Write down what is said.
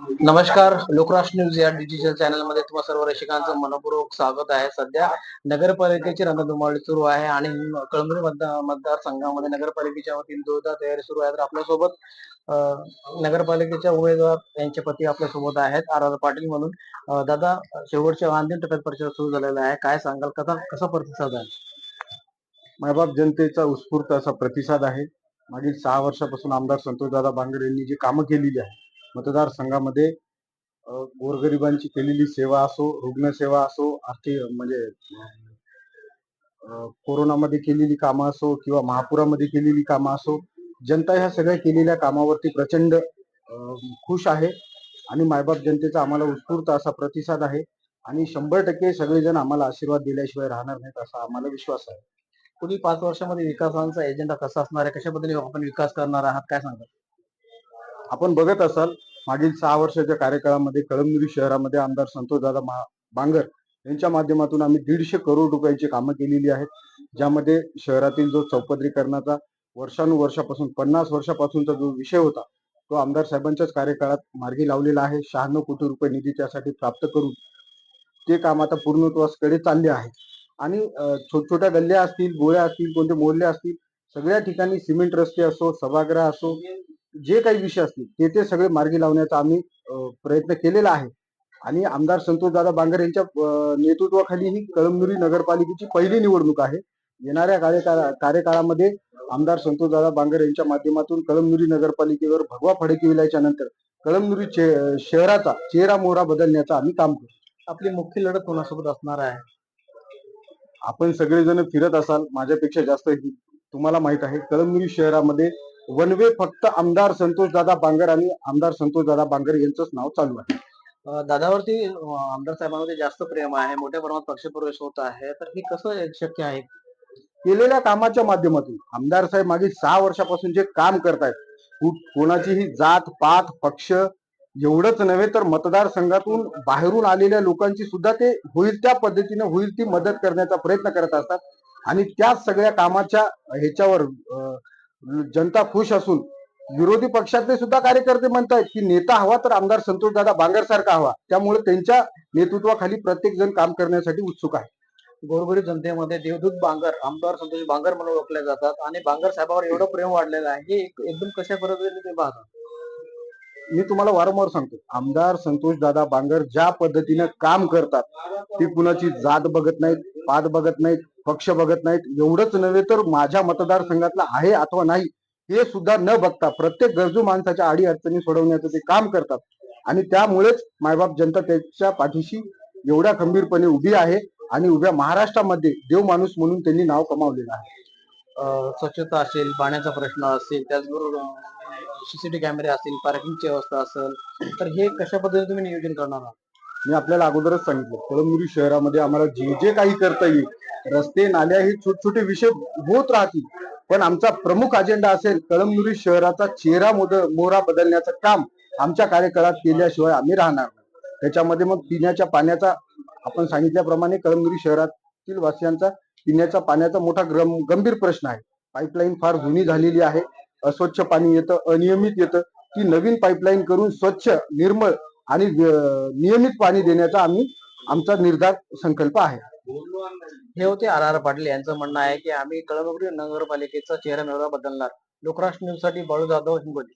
नमस्कार लोकराष्ट्र न्यूज या डिजिटल चॅनलमध्ये तुम्हा सर्व रसिकांचं मनपूर्वक स्वागत आहे. सध्या नगरपालिकेची रणधुमाळी सुरू आहे आणि कळमनुरी मतदार मतदारसंघामध्ये नगरपालिकेच्या वतीने जोरदार तयारी सुरू आहे. तर आपल्यासोबत नगरपालिकेच्या उमेदवार यांचे पती आपल्यासोबत आहेत आर आर पाटील म्हणून. दादा शेवटच्या अंतिम टप्प्यात प्रचार सुरू झालेला आहे. काय सांगाल? कसा कसा प्रतिसाद आहे? मायबाप जनतेचा उत्स्फूर्त असा प्रतिसाद आहे. मागील सहा वर्षापासून आमदार संतोषदादा बांगर यांनी जी कामं केलेली आहे मतदारसंघामध्ये गोरगरिबांची केलेली सेवा असो रुग्णसेवा असो आर्थिक म्हणजे कोरोनामध्ये केलेली कामं असो किंवा महापुरामध्ये केलेली कामं असो जनता ह्या सगळ्या केलेल्या कामावरती प्रचंड अं, खुश आहे आणि मायबाप जनतेचा आम्हाला उत्स्फूर्त असा प्रतिसाद आहे आणि शंभर टक्के सगळेजण आम्हाला आशीर्वाद दिल्याशिवाय राहणार नाहीत असा आम्हाला विश्वास आहे. पुढील पाच वर्षामध्ये विकासांचा एजेंडा कसा असणार आहे? कशा पद्धतीने आपण विकास करणार आहात? काय सांगतात आपण बघत असाल मागील सहा वर्षाच्या कार्यकाळामध्ये कळमनुरी शहरामध्ये आमदार संतोषदादा बांगर यांच्या माध्यमातून आम्ही दीडशे करोड रुपयाची कामं केलेली आहेत. ज्यामध्ये शहरातील जो चौपदरीकरणाचा वर्षानुवर्षापासून पन्नास वर्षापासूनचा जो विषय होता तो आमदार साहेबांच्याच कार्यकाळात मार्गी लावलेला आहे. शहाण्णव कोटी रुपये निधी त्यासाठी प्राप्त करून ते काम आता पूर्णत्वासकडे चालले आहे. आणि अं, छोटछोट्या गल्ल्या असतील गोळ्या असतील कोणते मोहल्ले असतील सगळ्या ठिकाणी सिमेंट रस्ते असो सभागृह असो जे काही विषय असतील ते ते सगळे मार्गी लावण्याचा आम्ही प्रयत्न केलेला आहे. आणि आमदार संतोषदादा बांगर यांच्या नेतृत्वाखाली ही कळमनुरी नगरपालिकेची पहिली निवडणूक आहे. येणाऱ्या कार्यकाळा कार्यकाळामध्ये आमदार संतोषदादा बांगर यांच्या माध्यमातून कळमनुरी नगरपालिकेवर भगवा फडकविल्याच्या नंतर कळमनुरी चे- शहराचा चेहरा मोहरा बदलण्याचं आम्ही काम करू आपली मुख्य लढत कोणासोबत असणार आहे? आपण सगळेजण फिरत असाल माझ्यापेक्षा जास्त तुम्हाला माहीत आहे. कळमनुरी शहरामध्ये वन वे फक्त आमदार संतोषदादा बांगर आणि आमदार संतोषदादा बांगर यांचंच नाव चालू आहे. दादावरती आमदार साहेबांमध्ये जास्त प्रेम आहे मोठ्या प्रमाणात पक्षप्रवेश होत आहे. तर हे कसं शक्य आहे? केलेल्या कामाच्या माध्यमातून आमदार साहेब मागील सहा वर्षापासून जे काम करतायत कोणाचीही जात पात पक्ष एवढंच नव्हे तर मतदारसंघातून बाहेरून आलेल्या लोकांची सुद्धा ते होईल त्या पद्धतीने होईल ती मदत करण्याचा प्रयत्न करत असतात. आणि त्या सगळ्या कामाच्या ह्याच्यावर जनता खुश असून विरोधी पक्षातले सुद्धा कार्यकर्ते म्हणतायत की नेता हवा तर आमदार संतोषदादा बांगर सारखा हवा. त्यामुळे त्यांच्या नेतृत्वाखाली प्रत्येक जण काम करण्यासाठी उत्सुक आहे. गोरगरीब जनतेमध्ये देवदूत बांगर आमदार संतोष बांगर म्हणून ओळखले जातात आणि बांगर साहेबांवर एवढं प्रेम वाढलेलं आहे हे एक- एकदम कशा पद्धतीने ते पाहतात? मी तुम्हाला वारंवार सांगतो आमदार संतोष दादा बांगर ज्या पद्धतीने काम करतात ती कुणाची जात बघत नाहीत पात बघत नाहीत पक्ष बघत नाहीत. एवढंच नव्हे तर माझ्या मतदारसंघातला आहे अथवा नाही हे सुद्धा न बघता प्रत्येक गरजू माणसाच्या आडी अडचणी सोडवण्याचं ते काम करतात. आणि त्यामुळेच मायबाप जनता त्याच्या पाठीशी एवढ्या खंबीरपणे उभी आहे आणि उभ्या महाराष्ट्रामध्ये देव माणूस म्हणून त्यांनी नाव कमावलेलं आहे. स्वच्छता असेल पाण्याचा प्रश्न असेल त्याचबरोबर सीसीटीव्ही कॅमेरे असतील पार्किंगची व्यवस्था असेल तर हे कशा पद्धतीने तुम्ही नियोजन करणार आहात? मी आपल्याला अगोदरच सांगितलं. कळमनुरी शहरामध्ये आम्हाला जे जे काही करता येईल रस्ते नाल्या हे छोटे छोटे विषय होत राहतील. पण आमचा प्रमुख अजेंडा असेल कळमनुरी शहराचा चेहरा मोद मोहरा बदलण्याचं काम आमच्या कार्यकाळात केल्याशिवाय आम्ही राहणार नाही. त्याच्यामध्ये मग पिण्याच्या पाण्याचा आपण सांगितल्याप्रमाणे कळमनुरी शहरातील वासियांचा पिण्याच्या पाण्याचा मोठा गंभीर प्रश्न आहे. पाईपलाईन फार जुनी झालेली आहे. अस्वच्छ पाणी येतं अनियमित येतं. ती नवीन पाईपलाईन करून स्वच्छ निर्मळ आणि नियमित पाणी देण्याचा आम्ही आमचा निर्धार संकल्प आहे. हे होते आर आर पाटील यांचं म्हणणं आहे की आम्ही कळमगुरी नगरपालिकेचा चेहरा मेहरा बदलणार लोकराष्ट्र न्यूजसाठी बाळू जाधव हिंगोली.